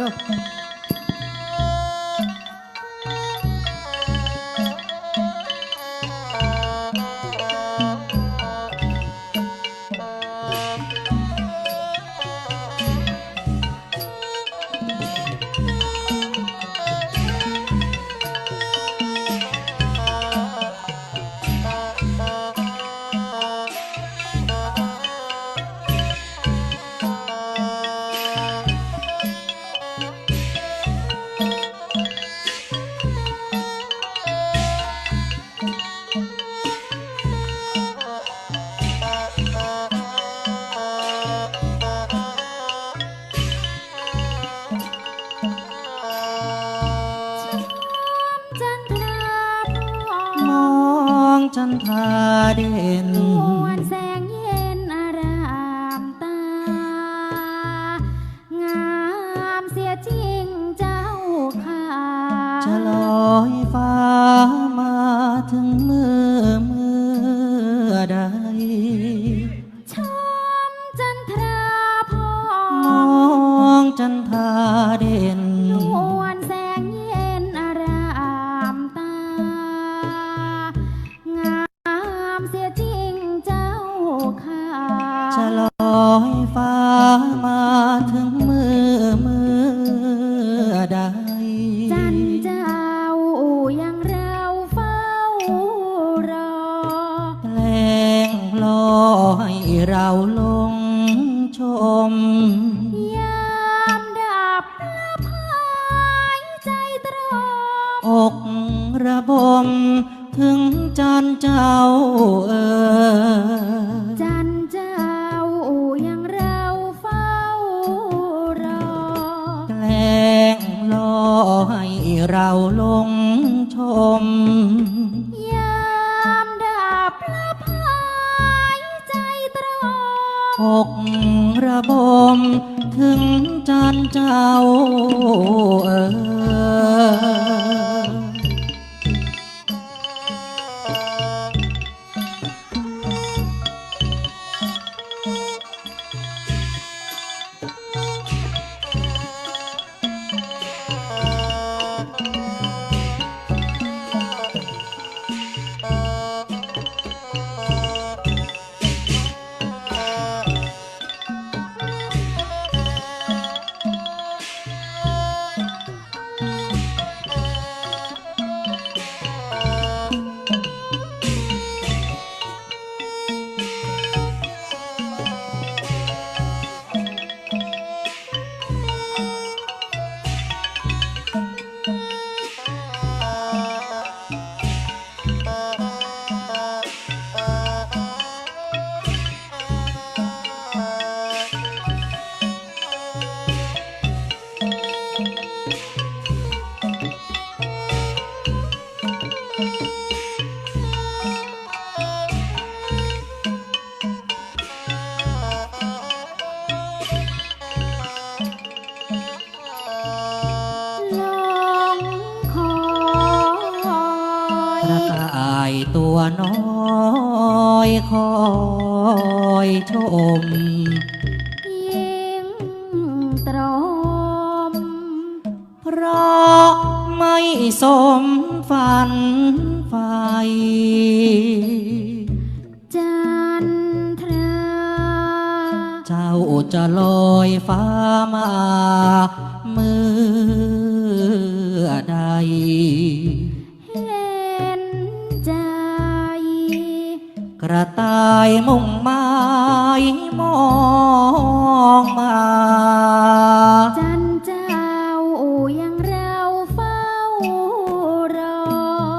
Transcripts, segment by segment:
じゃ。 ให้เราลงชม ยามดับละพายใจตรอมอกระบม ถึงจันเจ้าเออ จันเจ้ายังเราเฝ้ารอ แกล้งรอให้เราลงชม อกระบมถึงจันเจ้าเออ ชม ยิงตรอมเพราะไม่สมฝันไฟจันทรา เจ้าจะลอยฟ้ามาเมื่อใด ระต่ายมุ่งไม้มองมา จันเจ้ายังเราเฝ้ารอ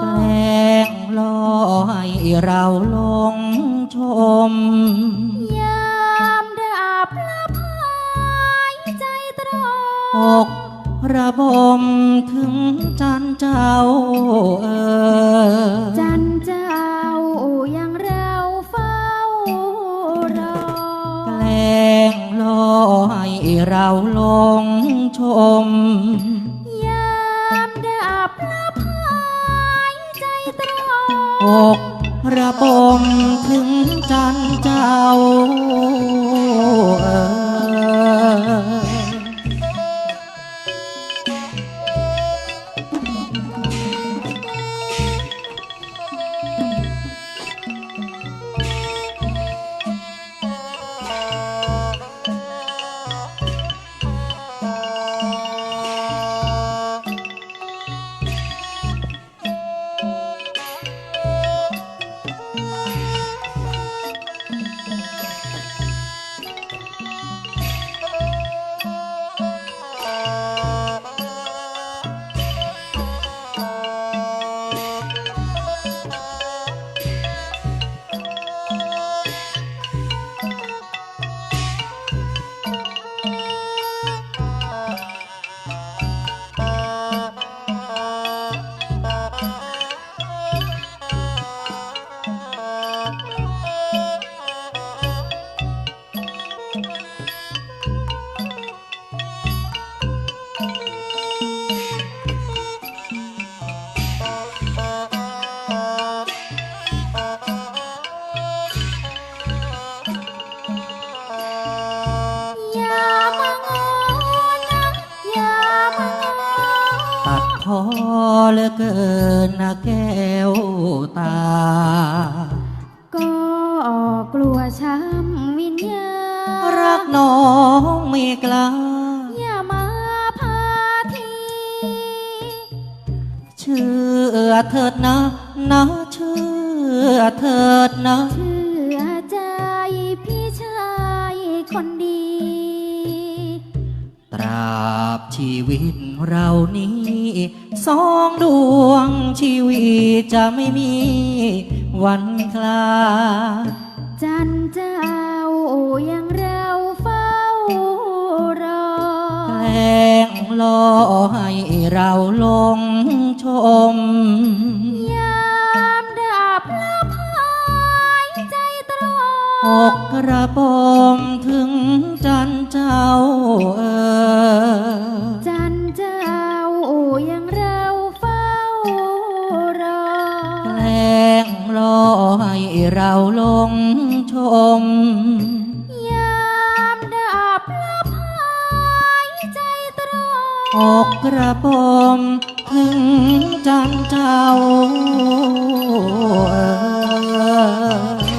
แกล้งรอให้เราลงชม ยามดับละพายใจตรออมกระบมถึงจันเจ้าเออจันเจ้า ให้เราลงชม ยามดับละพายใจตรออกระบมถึงจันเจ้าเออ เหลือเกินนะแก้วตา ก็กลัวช้ำวิญญาณรักน้องไม่กล้า อย่ามาพาที เชื่อเถิดนะ นะเชื่อเถิดนะ เชื่อใจพี่ชายคนดี ตราบชีวิตเรานี้ สองดวงชีวิตจะไม่มีวันคลา จันเจ้ายังเราเฝ้ารอแกล้งล่อให้เราหลงชม ยามดาบละพายใจตรออกกระปมถึงจันเจ้าเออจัน เราหลงชม ยามดาบละพายใจตรออกกระปมถึงจันเจ้าเออ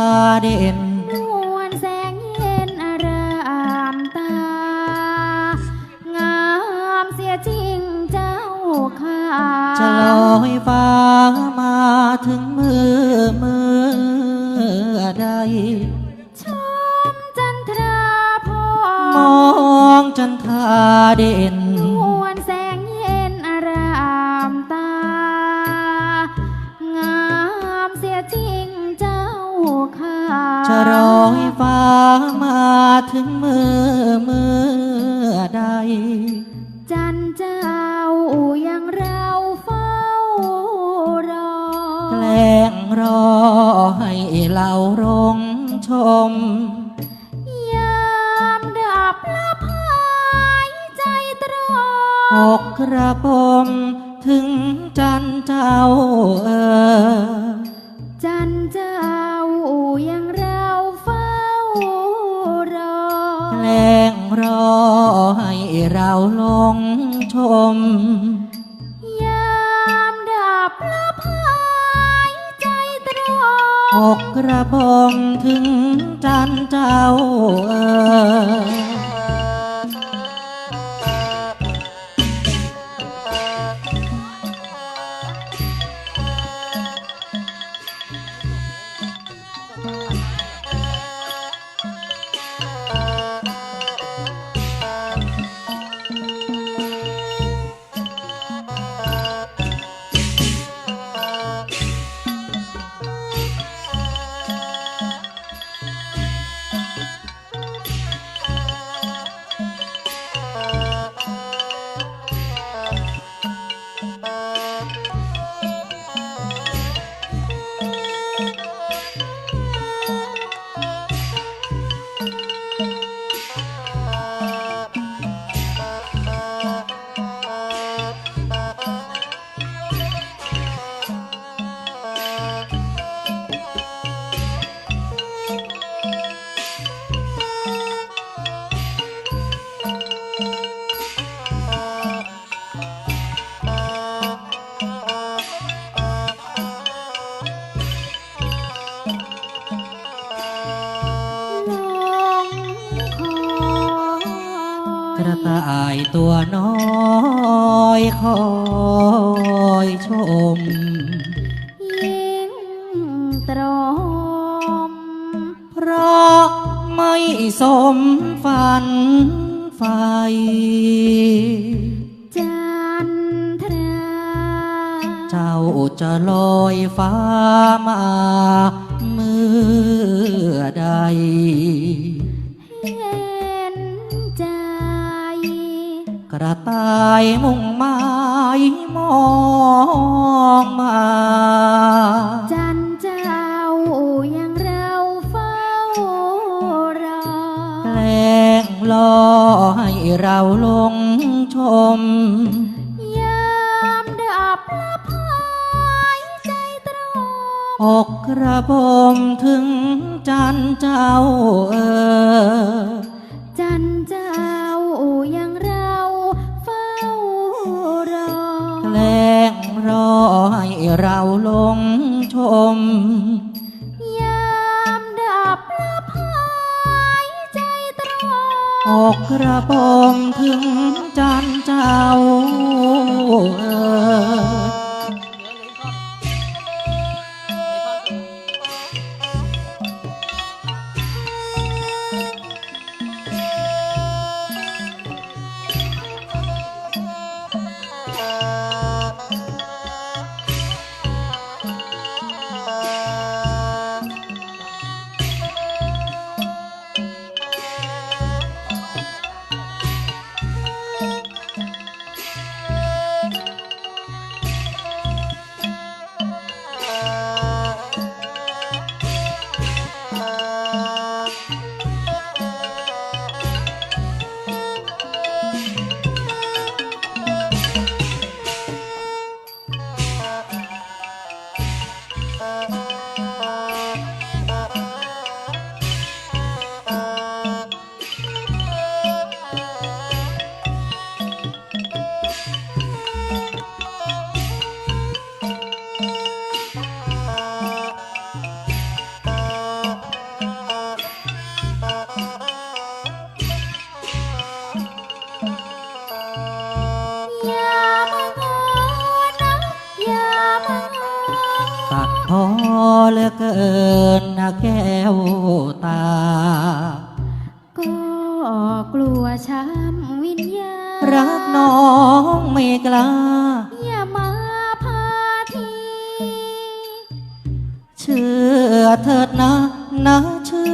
าเด่นนวลแสงเย็นอารามตา งามเสียจริงเจ้าค่ะจะลอยฟ้ามาถึงมือมือใดชมจันทราพอมองจันทาเด่น จะลอยฟ้ามาถึงมือมือใด จันเจ้ายังเราเฝ้ารอ แกล้งรอให้เรารงชม ยามดับละพายใจตรออกกระปมถึงจันเจ้าเออ จันเจ้ายังาวลงชม ยามดับละพายใจตรออกกระพงถึงจันเจ้าเออ ระต่ายตัวน้อยคอยชม ยิ่งตรอม เพราะไม่สมฝันไฟ จันทราเจ้าจะลอยฟ้ามาเมื่อใด ระต่ายมุ่งไม้มองมา จันเจ้ายังเราเฝ้ารอแกล้งลอให้เราลงชม ยามดับละพายใจตรอมอกกระบมถึงจันเจ้าเออ เราหลงชม ยามดับละพายใจตรอมอกกระบมถึงจันเจ้า ลัวช้ำวิญญาณรักน้องไม่กล้า อย่ามาพาทีเชื่อเถิดนะนะ เชื่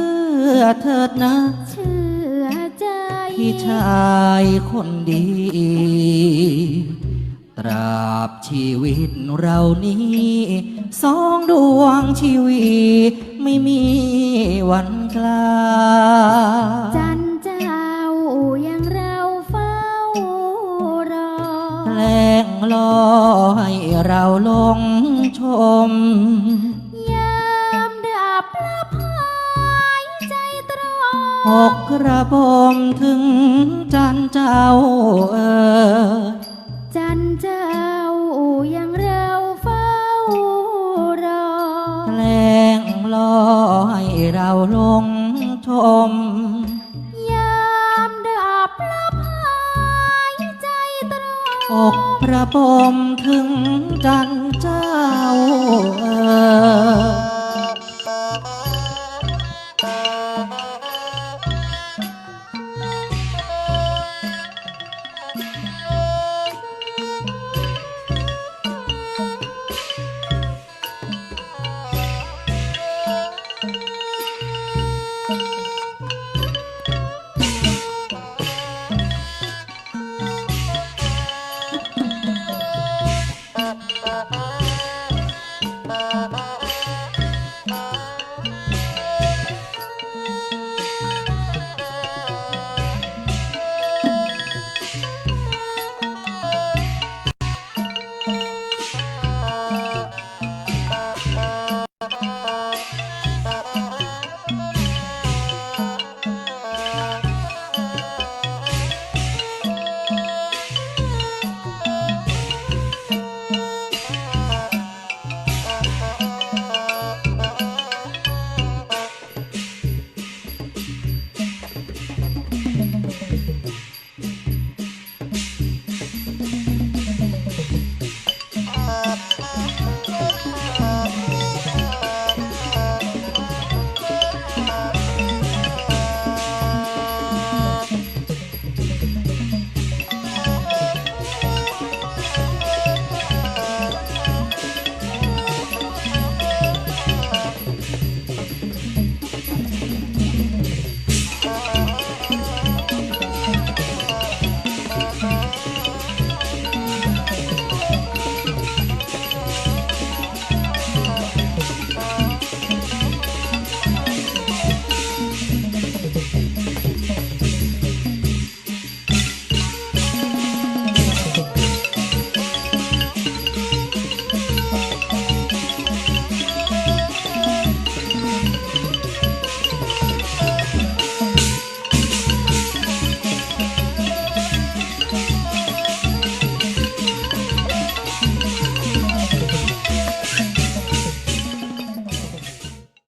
อเถิดนะ เชื่อใจพี่ชายคนดี ตราบชีวิตเรานี้สองดวงชีวิตไม่มีวันกลา ลอให้เราลงชม ยามดับละพายใจตรอมอกกระบมถึงจันเจ้าเออจันเจ้ายังเราเฝ้ารอแกล้งลอให้เราลงชม อกกระบมถึงจันเจ้าเออ